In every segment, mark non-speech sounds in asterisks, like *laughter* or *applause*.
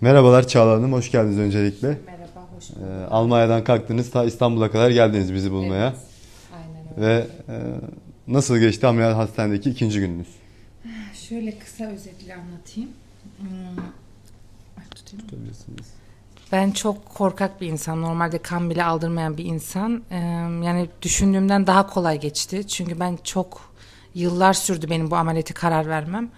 Merhabalar Çağla Hanım, hoş geldiniz öncelikle. Merhaba, hoş Ee, bulduk. Almanya'dan kalktınız, ta İstanbul'a kadar geldiniz bizi bulmaya. Evet, aynen öyle. Ve e, nasıl geçti ameliyat hastanedeki ikinci gününüz? *sighs* Şöyle kısa özetle anlatayım. Hmm? Tutabilirsiniz. Ben çok korkak bir insan. Normalde kan bile aldırmayan bir insan. Ee, yani düşündüğümden daha kolay geçti. Çünkü ben çok yıllar sürdü benim bu ameliyatı karar vermem.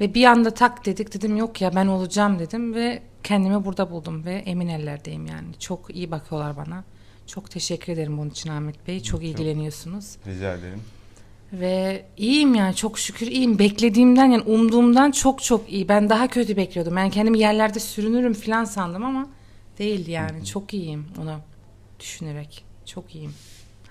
Ve bir anda tak dedik dedim yok ya ben olacağım dedim ve kendimi burada buldum ve emin ellerdeyim yani. Çok iyi bakıyorlar bana. Çok teşekkür ederim bunun için Ahmet Bey. Çok ilgileniyorsunuz. Rica ederim. Ve iyiyim yani çok şükür iyiyim. Beklediğimden yani umduğumdan çok çok iyi. Ben daha kötü bekliyordum. Yani kendimi yerlerde sürünürüm falan sandım ama değildi yani. Çok iyiyim onu düşünerek. Çok iyiyim.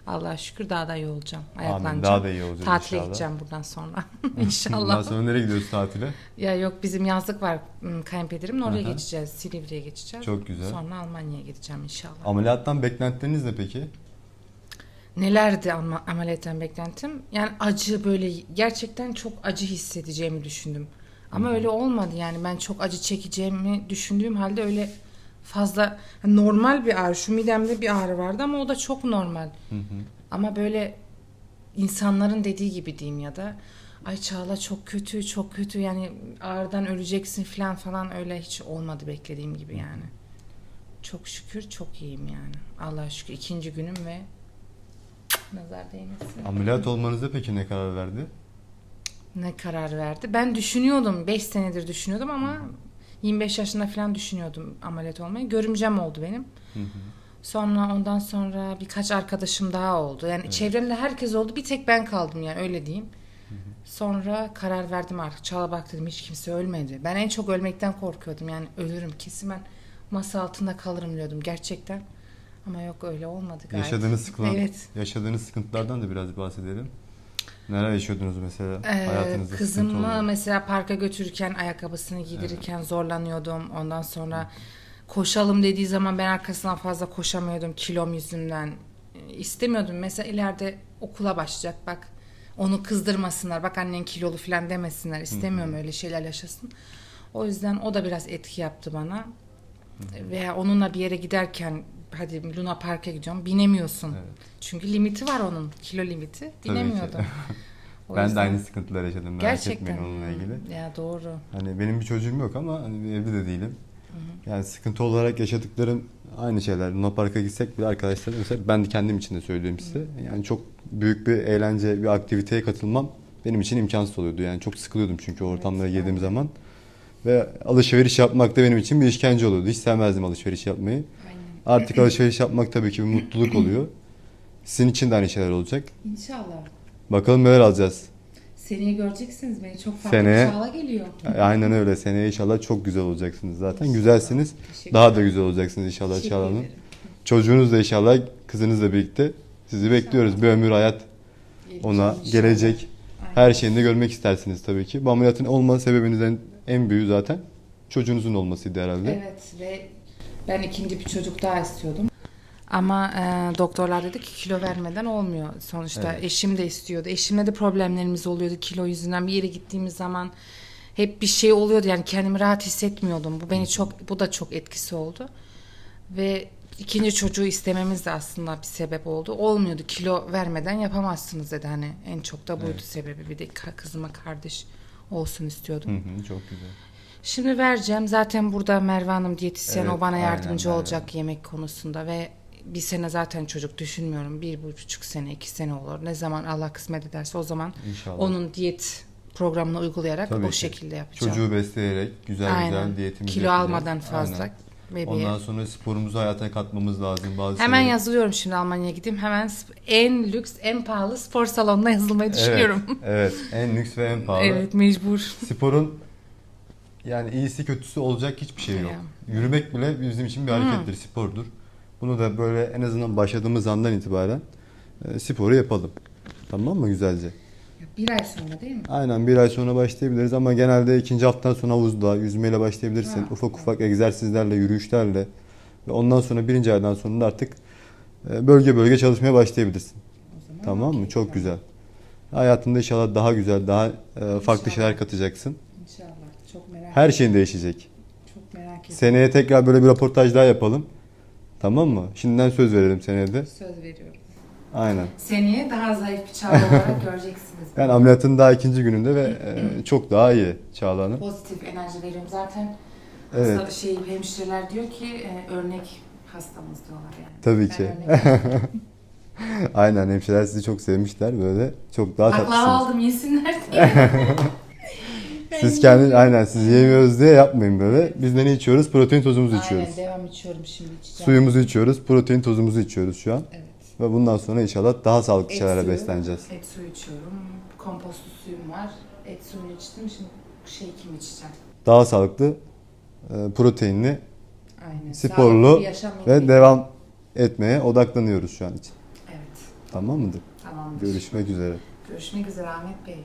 Allah'a şükür daha da iyi olacağım. Ayaklanacağım. Amin, daha da iyi olacağız Tatile inşallah. gideceğim buradan sonra. *laughs* *laughs* Bundan İnşallah. sonra nereye gidiyoruz tatile? ya yok bizim yazlık var kayınpederimin oraya Aha. geçeceğiz. Silivri'ye geçeceğiz. Çok güzel. Sonra Almanya'ya gideceğim inşallah. Ameliyattan beklentileriniz ne peki? Nelerdi ama ameliyattan beklentim? Yani acı böyle gerçekten çok acı hissedeceğimi düşündüm. Ama öyle olmadı yani ben çok acı çekeceğimi düşündüğüm halde öyle fazla normal bir ağrı. Şu midemde bir ağrı vardı ama o da çok normal. Hı hı. Ama böyle insanların dediği gibi diyeyim ya da ay Çağla çok kötü çok kötü yani ağrıdan öleceksin falan falan öyle hiç olmadı beklediğim gibi yani. Çok şükür çok iyiyim yani. Allah'a şükür ikinci günüm ve nazar değmesin. Ameliyat olmanıza peki ne karar verdi? Ne karar verdi? Ben düşünüyordum. 5 senedir düşünüyordum ama 25 yaşında falan düşünüyordum ameliyat olmayı. Görümcem oldu benim. Hı hı. Sonra ondan sonra birkaç arkadaşım daha oldu. Yani çevremde herkes oldu. Bir tek ben kaldım yani öyle diyeyim. Sonra karar verdim artık. Çağla bak dedim hiç kimse ölmedi. Ben en çok ölmekten korkuyordum. Yani ölürüm kesin ben masa altında kalırım diyordum gerçekten. Ama yok öyle olmadı gayet. Yaşadığınız sıkıntı, Evet. yaşadığınız sıkıntılardan da biraz bahsedelim. Neler yaşıyordunuz mesela Ee, hayatınızda kızımı mesela parka götürürken ayakkabısını giydirirken zorlanıyordum. Ondan sonra koşalım dediği zaman ben arkasından fazla koşamıyordum kilom yüzünden. Ee, İstemiyordum. Mesela ileride okula başlayacak bak onu kızdırmasınlar. Bak annen kilolu falan demesinler. İstemiyorum öyle şeyler yaşasın. O yüzden o da biraz etki yaptı bana. Veya onunla bir yere giderken hadi Luna Park'a gidiyorum binemiyorsun. Evet. Çünkü limiti var onun. Kilo limiti. Binemiyordum. *laughs* O Ben de aynı sıkıntılar yaşadım merak Gerçekten. etmeyin onunla ilgili. Ya doğru. Hani benim bir çocuğum yok ama hani evli de değilim. Yani sıkıntı olarak yaşadıklarım aynı şeyler. Luna Park'a gitsek bile arkadaşlar mesela ben de kendim için de söylüyorum size. Yani çok büyük bir eğlence, bir aktiviteye katılmam benim için imkansız oluyordu. Yani çok sıkılıyordum çünkü ortamlara Evet, girdiğim zaman. Ve alışveriş yapmak da benim için bir işkence oluyordu. Hiç sevmezdim alışveriş yapmayı. Aynen. Artık alışveriş yapmak tabii ki bir mutluluk oluyor. Sizin için de aynı şeyler olacak. İnşallah. Bakalım neler alacağız. Seneye göreceksiniz beni. Çok farklı Seneye- bir çağla geliyor. Aynen öyle. Seneye inşallah çok güzel olacaksınız zaten. Güzelsiniz. Teşekkür Daha da güzel olacaksınız inşallah Teşekkür Çağla Hanım. ederim. Çocuğunuz da inşallah kızınızla birlikte sizi bekliyoruz. Bir ömür hayat ona İnşallah. gelecek. Aynen. Her şeyini de görmek istersiniz tabii ki. Bu ameliyatın olma sebebinizden en büyüğü zaten çocuğunuzun olmasıydı herhalde. Evet ve ben ikinci bir çocuk daha istiyordum. Ama e, doktorlar dedi ki kilo vermeden olmuyor. Sonuçta Evet. eşim de istiyordu. Eşimle de problemlerimiz oluyordu kilo yüzünden. Bir yere gittiğimiz zaman hep bir şey oluyordu. Yani kendimi rahat hissetmiyordum. Bu beni çok bu da çok etkisi oldu. Ve ikinci çocuğu istememiz de aslında bir sebep oldu. Olmuyordu. Kilo vermeden yapamazsınız dedi hani. En çok da buydu Evet. sebebi. Bir de kızıma kardeş olsun istiyordum. Hı hı, çok güzel. Şimdi vereceğim. Zaten burada Merve Hanım diyetisyen. Evet, o bana aynen, yardımcı Merve. olacak yemek konusunda ve bir sene zaten çocuk düşünmüyorum. Bir buçuk sene, iki sene olur. Ne zaman Allah kısmet ederse o zaman İnşallah. onun diyet programını uygulayarak Tabii o ki. şekilde yapacağım. Çocuğu besleyerek güzel güzel diyetimizi Kilo yapacağız. almadan fazla. Aynen. Bebeğe. Ondan sonra sporumuzu hayata katmamız lazım. Bazı Hemen şeyleri- yazılıyorum şimdi Almanya'ya gideyim. Hemen sp- en lüks, en pahalı spor salonuna yazılmayı düşünüyorum. Evet, evet. En lüks ve en pahalı. Evet, mecbur. Sporun yani iyisi kötüsü olacak hiçbir şey yok. Yürümek bile bizim için bir harekettir, spordur. Bunu da böyle en azından başladığımız andan itibaren e, sporu yapalım. Tamam mı güzelce? Bir ay sonra değil mi? Aynen bir ay sonra başlayabiliriz ama genelde ikinci haftadan sonra havuzda yüzmeyle başlayabilirsin. Ha. Ufak ufak egzersizlerle, yürüyüşlerle ve ondan sonra birinci aydan sonra da artık e, bölge bölge çalışmaya başlayabilirsin. Tamam mı? Çok güzel. Hayatında inşallah daha güzel, daha e, farklı İnşallah. şeyler katacaksın. İnşallah. Çok merak Her şeyin değişecek. Çok merak Herkes Seneye tekrar böyle bir röportaj daha yapalım. Tamam mı? Şimdiden söz verelim seneye de. söz veriyorum. Aynen. Seneye daha zayıf bir Çağla olarak *laughs* göreceksiniz. Yani ameliyatın daha ikinci gününde ve e, çok daha iyi Çağla'nın. Pozitif enerji veriyorum. Zaten Evet. hasta- şey, hemşireler diyor ki e, örnek hastamız diyorlar yani. Tabii Ben ki. örnek. *laughs* Aynen hemşireler sizi çok sevmişler böyle. Çok daha Baklava tatlısınız. aldım yesinler diye. *laughs* Siz kendi aynen siz yemiyoruz diye yapmayın böyle. Biz de ne içiyoruz? Protein tozumuzu içiyoruz. Aynen devam içiyorum şimdi içeceğim. Suyumuzu içiyoruz, protein tozumuzu içiyoruz şu an. Evet. Ve bundan sonra inşallah daha sağlıklı Et şeylerle suyu. besleneceğiz. Et suyu içiyorum. Kompostlu suyum var. Et suyunu içtim. Şimdi şey kim içeceğim? Daha sağlıklı, e, proteinli Aynen. Sporlu Sağlıklı bir yaşam ve yolu. devam etmeye odaklanıyoruz şu an için. Evet. Tamam mıdır? Tamamdır. Görüşmek üzere. Görüşmek üzere Ahmet Bey.